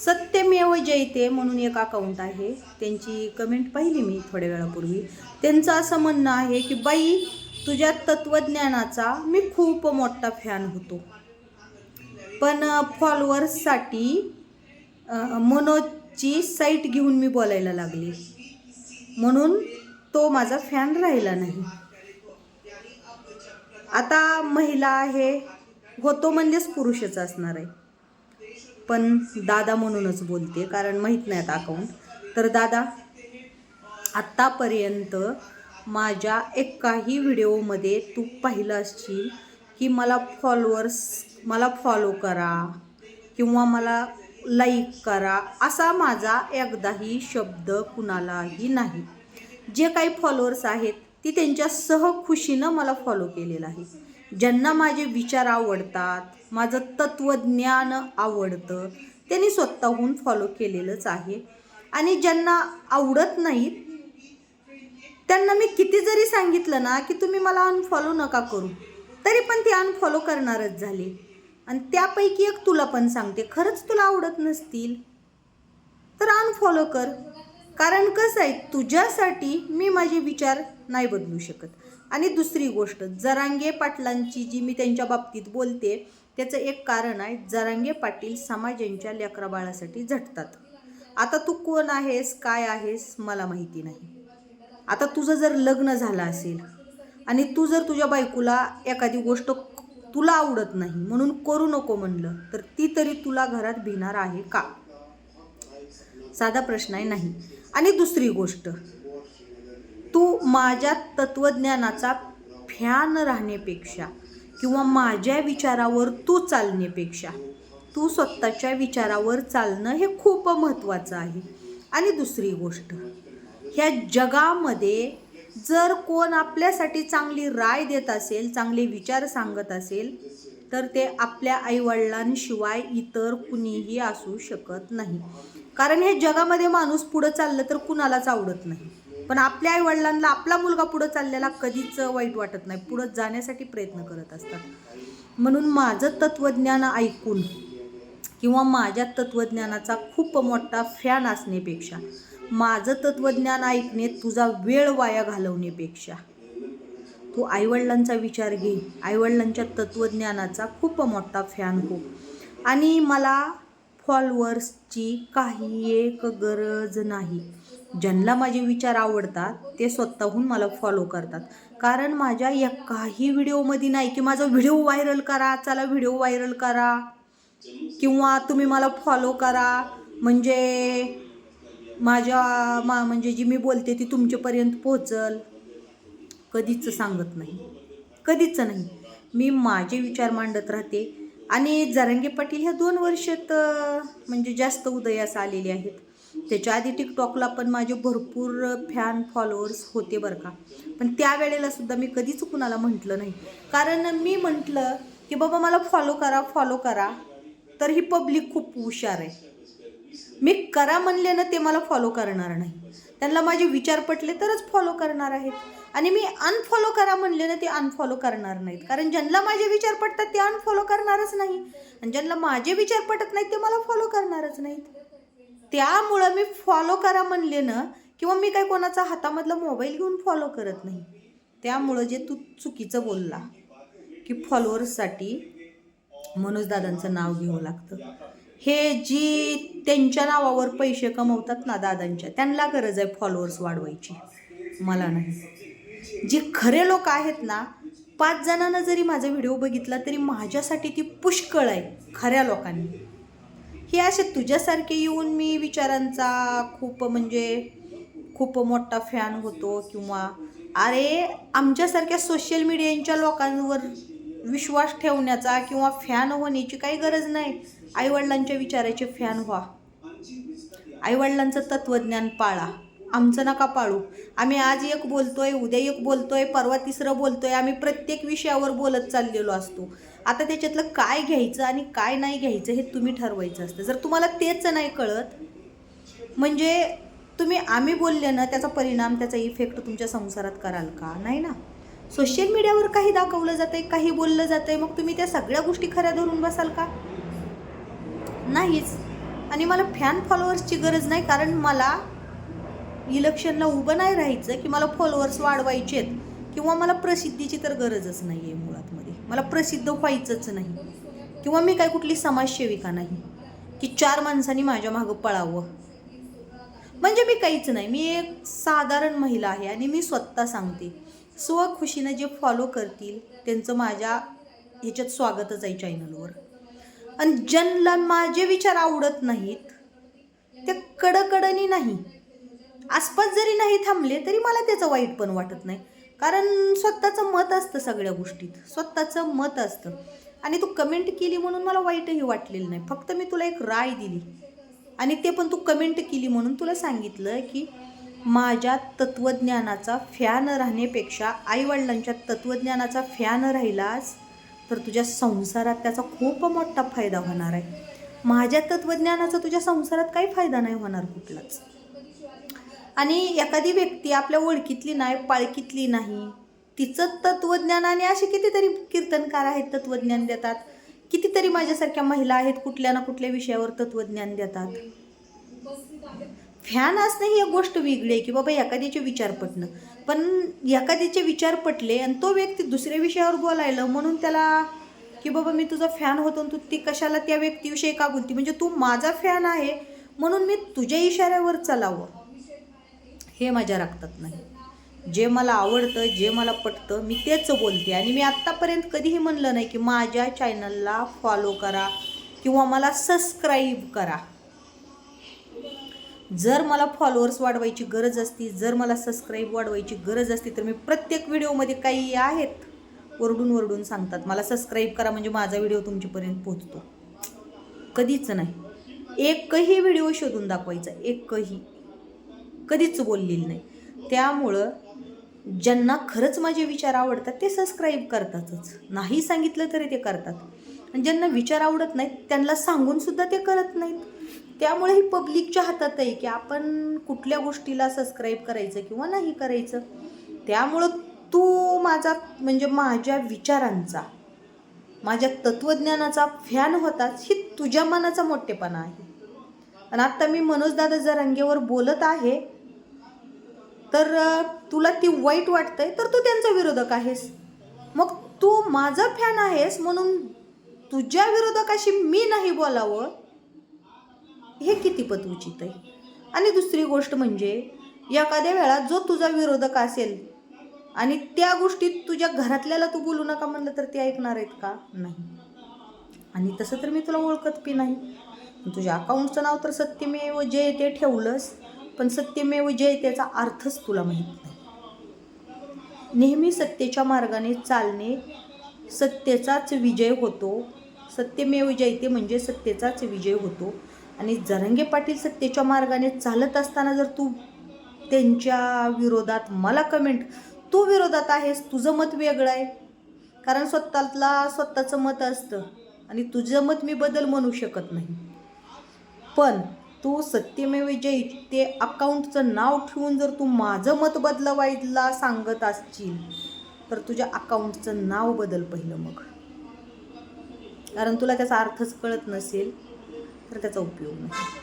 सत्यमेव जयते म्हणून एक अकाउंट आहे. त्यांची कमेंट पाहिली मी थोड्या वेळापूर्वी. त्यांचं असं म्हणणं आहे की बाई तुझ्या तत्त्वज्ञानाचा मी खूप मोठा फॅन होतो. पण फॉलोअर्ससाठी मनोजची साईट घेऊन मी बोलायला लागले. म्हणून तो माझा फॅन राहिला नाही. आता महिला आहे होतो म्हणजेच पुरुषच असणार आहे. पण दादा म्हणूनच बोलते कारण माहीत नाही आता अकाउंट तर दादा आत्तापर्यंत माझ्या एकाही व्हिडिओमध्ये तू पाहिलं असशील की मला फॉलोअर्स मला फॉलो करा किंवा मला लाईक करा असा माझा एकदाही शब्द कुणालाही नाही. जे काही फॉलोअर्स आहेत ती त्यांच्या सहखुशीनं मला फॉलो केलेलं आहे. ज्यांना माझे विचार आवडतात माझं तत्त्वज्ञान आवडतं त्यांनी स्वतःहून फॉलो केलेलंच आहे. आणि ज्यांना आवडत नाहीत त्यांना मी किती जरी सांगितलं ना की तुम्ही मला अनफॉलो नका करू तरी पण ते अनफॉलो करणारच झाले. आणि त्यापैकी एक तुला पण सांगते खरंच तुला आवडत नसतील तर अनफॉलो कर. कारण कसं आहे तुझ्यासाठी मी माझे विचार नाही बदलू शकत. आणि दुसरी गोष्ट जरांगे पाटलांची जी मी त्यांच्या बाबतीत बोलते त्याचं एक कारण आहे जरांगे पाटील समाजांच्या लेकरा बाळासाठी झटतात. आता तू कोण आहेस काय आहेस मला माहिती नाही. आता तुझं जर लग्न झालं असेल आणि तू जर तुझ्या बायकोला एखादी गोष्ट तुला आवडत नाही म्हणून करू नको म्हणलं तर ती तरी तुला घरात भिणार आहे का? साधा प्रश्न आहे नाही. आणि दुसरी गोष्ट तू माझ्या तत्त्वज्ञानाचा फॅन राहण्यापेक्षा किंवा माझ्या विचारावर तू चालण्यापेक्षा तू स्वतःच्या विचारावर चालणं हे खूप महत्त्वाचं आहे. आणि दुसरी गोष्ट ह्या जगामध्ये जर कोण आपल्यासाठी चांगली राय देत असेल चांगले विचार सांगत असेल तर ते आपल्या आईवडिलांशिवाय इतर कुणीही असू शकत नाही. कारण हे जगामध्ये माणूस पुढं चाललं तर कुणालाच आवडत नाही. पण आपल्या आईवडिलांना आपला मुलगा पुढं चाललेला कधीच वाईट वाटत नाही. पुढं जाण्यासाठी प्रयत्न करत असतात. म्हणून माझं तत्त्वज्ञान ऐकून किंवा माझ्या तत्त्वज्ञानाचा खूप मोठा फॅन असण्यापेक्षा माझं तत्त्वज्ञान ऐकणे तुझा वेळ वाया घालवण्यापेक्षा तू आईवडिलांचा विचार घे. आईवडिलांच्या तत्त्वज्ञानाचा खूप मोठा फॅन हो. आणि मला फॉलोअर्सची काही एक गरज नाही. ज्यांना माझे विचार आवडतात ते स्वतःहून मला फॉलो करतात. कारण माझ्या एकाही व्हिडिओमध्ये नाही की माझा व्हिडिओ व्हायरल करा चला व्हिडिओ व्हायरल करा. किंवा तुम्ही मला फॉलो करा. म्हणजे माझ्या मा म्हणजे जी मी बोलते ती तुमच्यापर्यंत पोहोचल. कधीच सांगत नाही. कधीच नाही. मी माझे विचार मांडत राहते. आणि जरांगे पाटील ह्या दोन वर्षात म्हणजे जास्त उदयास आलेले आहेत. त्याच्या आधी टिकटॉकला पण माझे भरपूर फॅन फॉलोअर्स होते बरं का. पण त्यावेळेला सुद्धा मी कधीच कुणाला म्हटलं नाही. कारण मी म्हटलं की बाबा मला फॉलो करा फॉलो करा तर ही पब्लिक खूप हुशार आहे. मी करा म्हणले ना ते मला फॉलो करणार नाही. त्यांना माझे विचार पटले तरच फॉलो करणार आहेत. आणि मी अनफॉलो करा म्हणले ना ते अनफॉलो करणार नाहीत. कारण ज्यांना माझे विचार पटतात ते अनफॉलो करणारच नाही. आणि ज्यांना माझे विचार पटत नाहीत ते मला फॉलो करणारच नाहीत. त्यामुळं मी फॉलो करा म्हणले ना किंवा मी काय कोणाचा हातामधला मोबाईल घेऊन फॉलो करत नाही. त्यामुळं जे तू चुकीचं बोलला की फॉलोअर्ससाठी मनोजदादांचं नाव घेऊ लागतं. हे जी त्यांच्या नावावर पैसे कमवतात ना दादांच्या त्यांना गरज आहे फॉलोअर्स वाढवायची. मला नाही. जे खरे लोक आहेत ना पाच जणांना जरी माझा व्हिडिओ बघितला तरी माझ्यासाठी ती पुष्कळ आहे खऱ्या लोकांनी. हे असे तुझ्यासारखे येऊन मी विचारांचा खूप म्हणजे खूप मोठा फॅन होतो किंवा अरे आमच्यासारख्या सोशल मीडियाच्या लोकांवर विश्वास ठेवण्याचा किंवा फॅन होण्याची काही गरज नाही. आईवडिलांच्या विचाराचे फॅन व्हा. आईवडिलांचं तत्त्वज्ञान पाळा. आमचं नका पाळू. आम्ही आज एक बोलतोय उद्या एक बोलतोय परवा तिसरं बोलतोय आम्ही प्रत्येक विषयावर बोलत चाललेलो असतो. आता त्याच्यातलं काय घ्यायचं आणि काय नाही घ्यायचं हे तुम्ही ठरवायचं असतं. जर तुम्हाला तेच नाही कळत म्हणजे तुम्ही आम्ही बोलले ना त्याचा परिणाम त्याचा इफेक्ट तुमच्या संसारात कराल का? नाही ना? सोशल मीडियावर काही दाखवलं जातंय काही बोललं जातंय मग तुम्ही त्या सगळ्या गोष्टी खऱ्या धरून बसाल का? नाहीच. आणि मला फॅन फॉलोअर्सची गरज नाही कारण मला इलेक्शनला उभं नाही राहायचं की मला फॉलोअर्स वाढवायचे आहेत किंवा मला प्रसिद्धीची तर गरजच नाही आहे मुळात मध्ये मला प्रसिद्ध व्हायचंच नाही. किंवा मी काय कुठली समाजसेविका नाही की चार माणसांनी माझ्या मागं पळावं. म्हणजे मी काहीच नाही. मी एक साधारण महिला आहे आणि मी स्वतः सांगते स्वखुशीनं जे फॉलो करतील त्यांचं माझ्या ह्याच्यात स्वागतच आहे चॅनलवर आणि ज्यांना माझे विचार आवडत नाहीत ते कडकडनी नाही. आसपास जरी नाही थांबले तरी मला त्याचं वाईट पण वाटत नाही. कारण स्वतःचं मत असतं सगळ्या गोष्टीत. स्वतःचं मत असतं. आणि तू कमेंट केली म्हणून मला वाईटही वाटलेलं नाही. फक्त मी तुला एक राय दिली. आणि ते पण तू कमेंट केली म्हणून तुला सांगितलं की माझ्या तत्त्वज्ञानाचा फॅन राहण्यापेक्षा आईवडिलांच्या तत्त्वज्ञानाचा फॅन राहिलास तर तुझ्या संसारात त्याचा खूप मोठा फायदा होणार आहे. माझ्या तत्त्वज्ञानाचा तुझ्या संसारात काही फायदा नाही होणार कुठलाच. आणि एखादी व्यक्ती आपल्या ओळखीतली नाही पाळखीतली नाही तिचं तत्त्वज्ञान आणि असे कितीतरी कीर्तनकार आहेत तत्त्वज्ञान देतात. कितीतरी माझ्यासारख्या महिला आहेत कुठल्या ना कुठल्या विषयावर तत्त्वज्ञान देतात. फॅन असणं ही एक गोष्ट वेगळी आहे की बाबा एखाद्याचे विचार पटणं. पण एखाद्याचे विचार पटले आणि तो व्यक्ती दुसऱ्या विषयावर बोलायला म्हणून त्याला की बाबा मी तुझा फॅन होतो आणि तू ती कशाला त्या व्यक्तीविषयी का बोलती? म्हणजे तू माझा फॅन आहे म्हणून मी तुझ्या इशाऱ्यावर चलावं. हे माझ्या रक्तात नाही. जे मला आवडतं जे मला पटतं मी तेच बोलते. आणि मी आत्तापर्यंत कधीही म्हणलं नाही की माझ्या चॅनलला फॉलो करा किंवा मला सबस्क्राईब करा. जर मला फॉलोअर्स वाढवायची गरज असती जर मला सबस्क्राईब वाढवायची गरज असती तर मी प्रत्येक व्हिडिओमध्ये काही आहेत ओरडून ओरडून सांगतात. मला सबस्क्राईब करा म्हणजे माझा व्हिडिओ तुमच्यापर्यंत पोहोचतो. कधीच नाही. एकही व्हिडिओ शोधून दाखवायचा. एकही. कधीच बोललेली नाही. त्यामुळं ज्यांना खरंच माझे विचार आवडतात ते सबस्क्राईब करतातच. नाही सांगितलं तरी ते करतात. आणि ज्यांना विचार आवडत नाहीत त्यांना सांगूनसुद्धा ते करत नाहीत. त्यामुळे ही पब्लिकच्या हातात आहे की आपण कुठल्या गोष्टीला सबस्क्राईब करायचं किंवा नाही करायचं त्यामुळं तू माझा म्हणजे माझ्या विचारांचा माझ्या तत्त्वज्ञानाचा फॅन होताच ही तुझ्या मनाचा मोठेपणा आहे. आणि आत्ता मी मनोजदादा जरांगेवर बोलत आहे तर तुला ती वाईट वाटतंय तर तू त्यांचा विरोधक आहेस. मग तू माझा फॅन आहेस म्हणून तुझ्या विरोधकाशी मी नाही बोलावं? हे कितीपत उचित आहे. आणि दुसरी गोष्ट म्हणजे एखाद्या वेळा जो तुझा विरोधक असेल आणि त्या गोष्टीत तुझ्या घरातल्याला तू बोलू नका म्हणलं तर ते ऐकणार आहेत का? नाही. आणि तसं तर मी तुला ओळखत बी नाही. तुझ्या अकाउंटचं नाव तर सत्यमेव जे ते ठेवलंस. पण सत्यमेव जयतेचा अर्थच तुला माहीत नाही. नेहमी सत्तेच्या मार्गाने चालणे सत्तेचाच विजय होतो. सत्यमेव जयते म्हणजे सत्तेचाच विजय होतो. आणि जरंगे पाटील सत्तेच्या मार्गाने चालत असताना जर तू त्यांच्या विरोधात मला कमेंट तू विरोधात आहेस तुझं मत वेगळं आहे. कारण स्वतःला स्वतःचं मत असतं आणि तुझं मत मी बदल म्हणू शकत नाही. पण तू सत्यमेव जय ते अकाउंटचं नाव ठेवून जर तू माझं मत बदलवायला सांगत असशील तर तुझ्या अकाउंटचं नाव बदल पहिलं मग. कारण तुला त्याचा अर्थच कळत नसेल तर त्याचा उपयोग नाही.